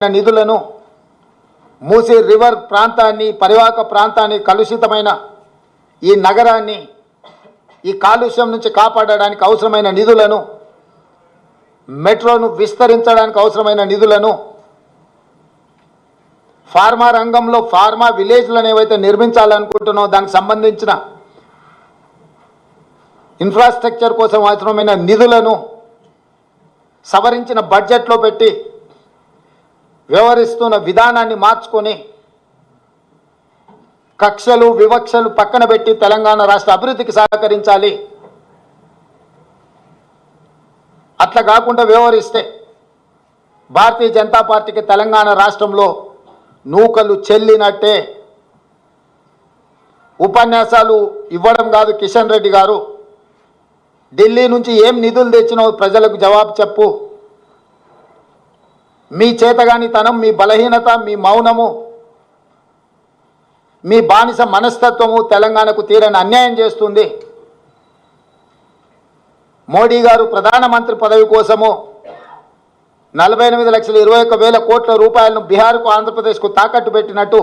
నిధులను మూసీ రివర్ ప్రాంతాన్ని పరివాహక ప్రాంతాన్ని కలుషితమైన ఈ నగరాన్ని ఈ కాలుష్యం నుంచి కాపాడడానికి అవసరమైన నిధులను మెట్రోను విస్తరించడానికి అవసరమైన నిధులను ఫార్మా రంగంలో ఫార్మా విలేజ్లను ఏవైతే నిర్మించాలనుకుంటున్నామో దానికి సంబంధించిన ఇన్ఫ్రాస్ట్రక్చర్ కోసం అవసరమైన నిధులను సవరించిన బడ్జెట్లో పెట్టి వ్యవహరిస్తున్న విధానాన్ని మార్చుకొని కక్షలు వివక్షలు పక్కన పెట్టి తెలంగాణ రాష్ట్ర అభివృద్ధికి సహకరించాలి. అట్లా కాకుండా వ్యవహరిస్తే భారతీయ జనతా పార్టీకి తెలంగాణ రాష్ట్రంలో నూకలు చెల్లినట్టే ఉపన్యాసాలు ఇవ్వడం కాదు కిషన్ రెడ్డి గారు. ఢిల్లీ నుంచి ఏం నిధులు తెచ్చినావు ప్రజలకు జవాబు చెప్పు. మీ చేతగానితనం మీ బలహీనత మీ మౌనము మీ బానిస మనస్తత్వము తెలంగాణకు తీరని అన్యాయం చేస్తుంది. మోడీ గారు ప్రధానమంత్రి పదవి కోసము నలభై ఎనిమిది లక్షల ఇరవై ఒక్క వేల కోట్ల రూపాయలను బీహార్కు ఆంధ్రప్రదేశ్కు తాకట్టు పెట్టినట్టు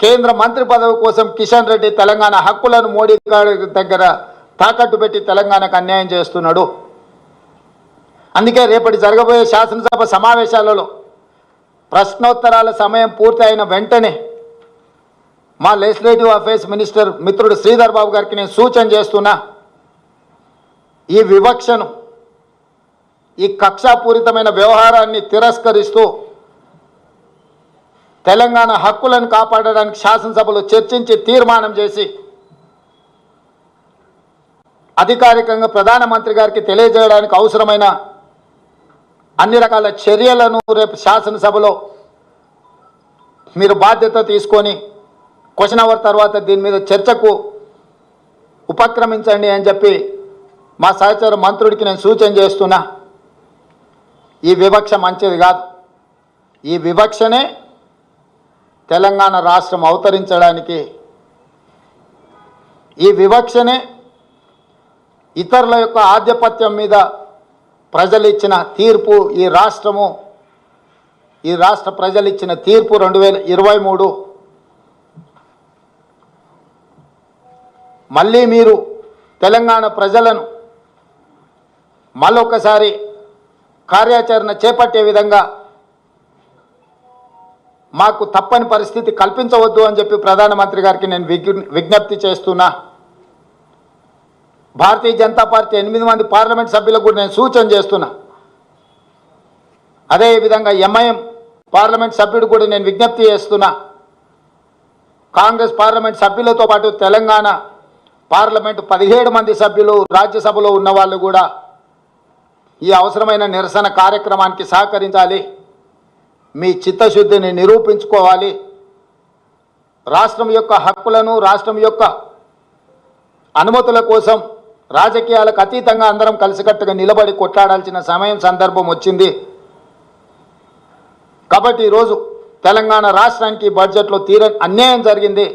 కేంద్ర మంత్రి పదవి కోసం కిషన్ రెడ్డి తెలంగాణ హక్కులను మోడీ గారి దగ్గర తాకట్టు పెట్టి తెలంగాణకు అన్యాయం చేస్తున్నాడు. అందుకే రేపటి జరగబోయే శాసనసభ సమావేశాలలో ప్రశ్నోత్తరాల సమయం పూర్తి అయిన వెంటనే మా లెజిస్లేటివ్ అఫైర్స్ మినిస్టర్ మిత్రుడు శ్రీధర్ బాబు గారికి నేను సూచన చేస్తున్నా ఈ వివక్షను ఈ కక్షాపూరితమైన వ్యవహారాన్ని తిరస్కరిస్తూ తెలంగాణ హక్కులను కాపాడడానికి శాసనసభలో చర్చించి తీర్మానం చేసి అధికారికంగా ప్రధానమంత్రి గారికి తెలియజేయడానికి అవసరమైన అన్ని రకాల చర్యలను రేపు శాసనసభలో మీరు బాధ్యత తీసుకొని క్వశ్చన్ అవర్ తర్వాత దీని మీద చర్చకు ఉపక్రమించండి అని చెప్పి మా సహచర మంత్రుడికి నేను సూచన చేస్తున్నా. ఈ వివక్ష మంచిది కాదు. ఈ వివక్షనే తెలంగాణ రాష్ట్రం అవతరించడానికి ఈ వివక్షనే ఇతరుల యొక్క ఆధిపత్యం మీద ప్రజలు ఇచ్చిన తీర్పు ఈ రాష్ట్రము ఈ రాష్ట్ర ప్రజలు ఇచ్చిన తీర్పు రెండు వేల ఇరవై మూడు. మళ్ళీ మీరు తెలంగాణ ప్రజలను మళ్ళొకసారి కార్యాచరణ చేపట్టే విధంగా మాకు తప్పని పరిస్థితి కల్పించవద్దు అని చెప్పి ప్రధానమంత్రి గారికి నేను విజ్ఞ- విజ్ఞప్తి చేస్తున్నా. భారతీయ జనతా పార్టీ ఎనిమిది మంది పార్లమెంట్ సభ్యులకు కూడా నేను సూచన చేస్తున్నా. అదేవిధంగా ఎంఐఎం పార్లమెంట్ సభ్యుడు కూడా నేను విజ్ఞప్తి చేస్తున్నా. కాంగ్రెస్ పార్లమెంట్ సభ్యులతో పాటు తెలంగాణ పార్లమెంట్ పదిహేడు మంది సభ్యులు రాజ్యసభలో ఉన్న వాళ్ళు కూడా ఈ అవసరమైన నిరసన కార్యక్రమానికి సహకరించాలి. మీ చిత్తశుద్ధిని నిరూపించుకోవాలి. రాష్ట్రం యొక్క హక్కులను రాష్ట్రం యొక్క అనుమతుల కోసం రాజకీయాలకు అతీతంగా అందరం కలిసికట్టుగా నిలబడి కొట్లాడాల్సిన సమయం సందర్భం వచ్చింది. కాబట్టి ఈరోజు తెలంగాణ రాష్ట్రానికి బడ్జెట్లో తీర అన్యాయం జరిగింది.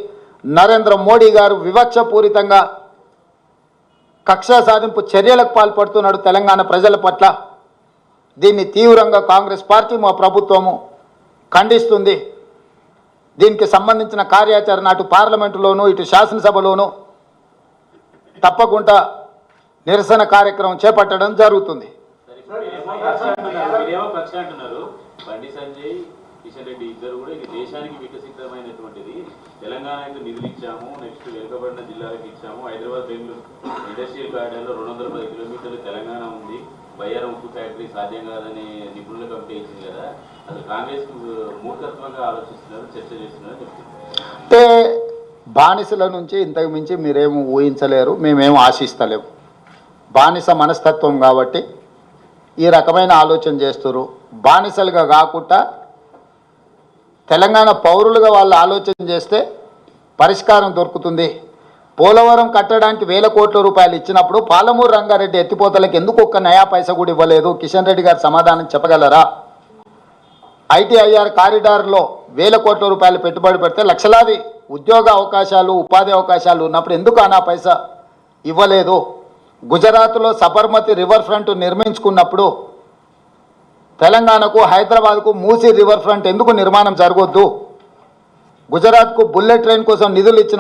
నరేంద్ర మోడీ గారు వివక్షపూరితంగా కక్షా సాధింపు చర్యలకు పాల్పడుతున్నాడు తెలంగాణ ప్రజల పట్ల. దీన్ని తీవ్రంగా కాంగ్రెస్ పార్టీ మా ప్రభుత్వము ఖండిస్తుంది. దీనికి సంబంధించిన కార్యాచరణ అటు పార్లమెంటులోనూ ఇటు శాసనసభలోనూ తప్పకుండా నిరసన కార్యక్రమం చేపట్టడం జరుగుతుంది. మీరేమో మీరేమో కిషన్ రెడ్డి ఇద్దరు కూడా ఇది దేశానికి వికసితమైనటువంటిది. తెలంగాణకు నిధులు ఇచ్చాము? నెక్స్ట్ వెనుకబడిన జిల్లాలకు ఇచ్చాము. హైదరాబాద్ బెంగళూరు ఇండస్ట్రియల్ కారిడార్లో రెండు వందల పది కిలోమీటర్లు తెలంగాణ ఉంది. బయ్యారం ఉక్కు ఫ్యాక్టరీ సాధ్యం కాదని నిపుణుల కమిటీ ఇచ్చింది కదా. అసలు కాంగ్రెస్ మూర్ఖత్వంగా ఆలోచిస్తున్నారు చర్చ చేస్తున్నారు చెప్తున్నారు. అంటే బానిసల నుంచి ఇంతకు మించి మీరేం ఊహించలేరు మేమేం ఆశిస్తలేము. బానిస మనస్తత్వం కాబట్టి ఈ రకమైన ఆలోచన చేస్తారు బానిసలుగా కాకుండా తెలంగాణ పౌరులుగా వాళ్ళు ఆలోచన చేస్తే పరిష్కారం దొరుకుతుంది. పోలవరం కట్టడానికి వేల కోట్ల రూపాయలు ఇచ్చినప్పుడు పాలమూరు రంగారెడ్డి ఎత్తిపోతలకు ఎందుకు ఒక్క నయా పైస కూడా ఇవ్వలేదు? కిషన్ రెడ్డి గారు సమాధానం చెప్పగలరా? ఐటీఐఆర్ కారిడార్లో వేల కోట్ల రూపాయలు పెట్టుబడి పెడితే లక్షలాది ఉద్యోగ అవకాశాలు ఉపాధి అవకాశాలు ఉన్నప్పుడు ఎందుకు అనా పైసా ఇవ్వలేదు? గుజరాత్లో సబర్మతి రివర్ ఫ్రంట్ నిర్మించుకున్నప్పుడు తెలంగాణకు హైదరాబాద్కు మూసీ రివర్ ఫ్రంట్ ఎందుకు నిర్మాణం జరగొద్దు? గుజరాత్కు బుల్లెట్ ట్రైన్ కోసం నిధులు ఇచ్చిన